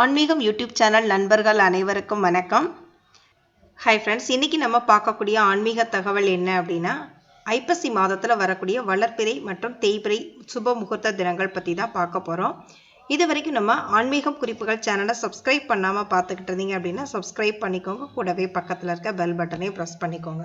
ஆன்மீகம் YouTube channel நண்பர்கள் அனைவருக்கும் வணக்கம். ஹாய் ஃப்ரெண்ட்ஸ் இன்றைக்கி நம்ம பார்க்கக்கூடிய ஆன்மீக தகவல் என்ன அப்படின்னா ஐப்பசி மாதத்தில் வரக்கூடிய வளர்ப்பிறை மற்றும் தேய்பிறை சுப முகூர்த்த தினங்கள் பற்றி தான் பார்க்க போகிறோம் இது வரைக்கும் நம்ம ஆன்மீகம் குறிப்புகள் சேனலை சப்ஸ்கிரைப் பண்ணாமல் பார்த்துக்கிட்டு இருந்தீங்க அப்படின்னா சப்ஸ்கிரைப் பண்ணிக்கோங்க. கூடவே பக்கத்தில் இருக்க பெல் பட்டனையும் ப்ரெஸ் பண்ணிக்கோங்க.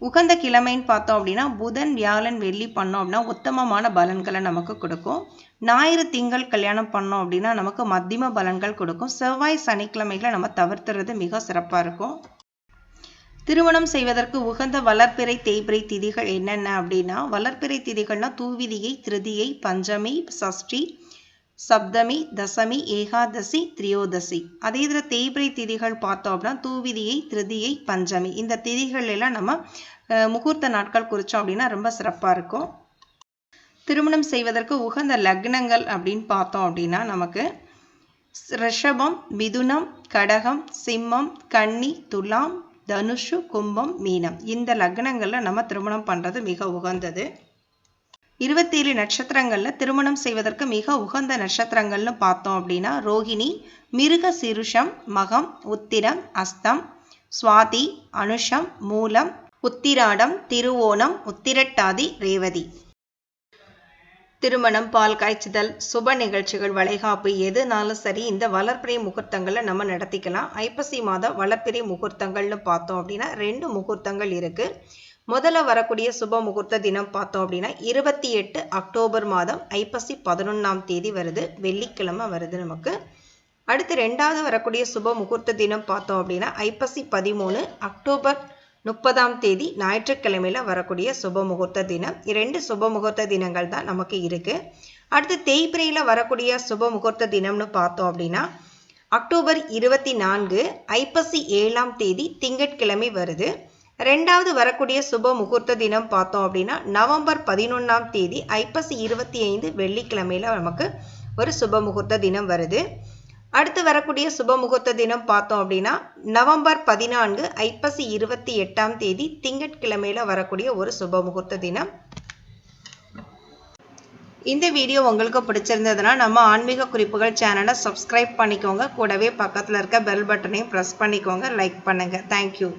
உகந்த கிழமைன்னு பார்த்தோம் அப்படின்னா புதன் வியாழன் வெள்ளி பண்ணோம் அப்படின்னா உத்தமமான பலன்களை நமக்கு கொடுக்கும். ஞாயிறு திங்கள் கல்யாணம் பண்ணோம் அப்படின்னா நமக்கு மத்தியம பலன்கள் கொடுக்கும். செவ்வாய் சனிக்கிழமைகளை நம்ம தவிர்த்துறது மிக சிறப்பாக இருக்கும். திருமணம் செய்வதற்கு உகந்த வளர்ப்பிறை தேய்பிறை திதிகள் என்னென்ன அப்படின்னா வளர்ப்பிறை திதிகள்னா தூவிதியை திருதியை பஞ்சமி சஷ்டி சப்தமி தசமி ஏகாதசி திரியோதசி. அதே இதில் தேய்பிரை திதிகள் பார்த்தோம் அப்படின்னா தூவிதியை திருதியை பஞ்சமி. இந்த திதிகள் எல்லாம் நம்ம முகூர்த்த நாட்கள் குறித்தோம் அப்படின்னா ரொம்ப சிறப்பாக இருக்கும். திருமணம் செய்வதற்கு உகந்த லக்னங்கள் அப்படின்னு பார்த்தோம் அப்படின்னா நமக்கு ரிஷபம் மிதுனம் கடகம் சிம்மம் கன்னி துலாம் தனுஷு கும்பம் மீனம். இந்த லக்னங்களில் நம்ம திருமணம் பண்ணுறது மிக உகந்தது. இருபத்தி ஏழு நட்சத்திரங்களில் திருமணம் செய்வதற்கு மிக உகந்த நட்சத்திரங்கள்னு பார்த்தோம் அப்படின்னா ரோஹிணி மிருக சிருஷம் மகம் உத்திரம் அஸ்தம் சுவாதி அனுஷம் மூலம் உத்திராடம் திருவோணம் உத்திரட்டாதி ரேவதி. திருமணம் பால் காய்ச்சுதல் சுப நிகழ்ச்சிகள் வளைகாப்பு எதுனாலும் சரி இந்த வளர்ப்பிறை முகூர்த்தங்களை நம்ம நடத்திக்கலாம். ஐப்பசி மாத வளர்ப்பிறை முகூர்த்தங்கள்னு பார்த்தோம் அப்படின்னா ரெண்டு முகூர்த்தங்கள் இருக்குது முதல்ல வரக்கூடிய சுப முகூர்த்த தினம் பார்த்தோம் அப்படின்னா இருபத்தி எட்டு அக்டோபர் மாதம் ஐப்பசி பதினொன்றாம் தேதி வருது வெள்ளிக்கிழமை வருது நமக்கு. அடுத்து ரெண்டாவது வரக்கூடிய சுப முகூர்த்த தினம் பார்த்தோம் அப்படின்னா ஐப்பசி பதிமூணு அக்டோபர் முப்பதாம் தேதி ஞாயிற்றுக்கிழமையில் வரக்கூடிய சுப முகூர்த்த தினம். இரண்டு சுப முகூர்த்த தினங்கள் தான் நமக்கு இருக்குது அடுத்து தேய்பிரையில் வரக்கூடிய சுப முகூர்த்த தினம்னு பார்த்தோம் அப்படின்னா அக்டோபர் இருபத்தி நான்கு ஐப்பசி ஏழாம் தேதி திங்கட்கிழமை வருது. ரெண்டாவது வரக்கூடிய சுப முகூர்த்த தினம் பார்த்தோம் அப்படின்னா நவம்பர் பதினொன்றாம் தேதி ஐப்பசி இருபத்தி ஐந்து வெள்ளிக்கிழமையில் நமக்கு ஒரு சுப முகூர்த்த தினம் வருது. அடுத்து வரக்கூடிய சுப முகூர்த்த தினம் பார்த்தோம் அப்படின்னா நவம்பர் பதினான்கு ஐப்பசி இருபத்தி எட்டாம் தேதி திங்கட்கிழமையில வரக்கூடிய ஒரு சுப முகூர்த்த தினம். இந்த வீடியோ உங்களுக்கு பிடிச்சிருந்ததுன்னா நம்ம ஆன்மீக குறிப்புகள் சேனலை சப்ஸ்கிரைப் பண்ணிக்கோங்க. கூடவே பக்கத்தில் இருக்க பெல் பட்டனையும் ப்ரெஸ் பண்ணிக்கோங்க. லைக் பண்ணுங்கள் தேங்க்யூ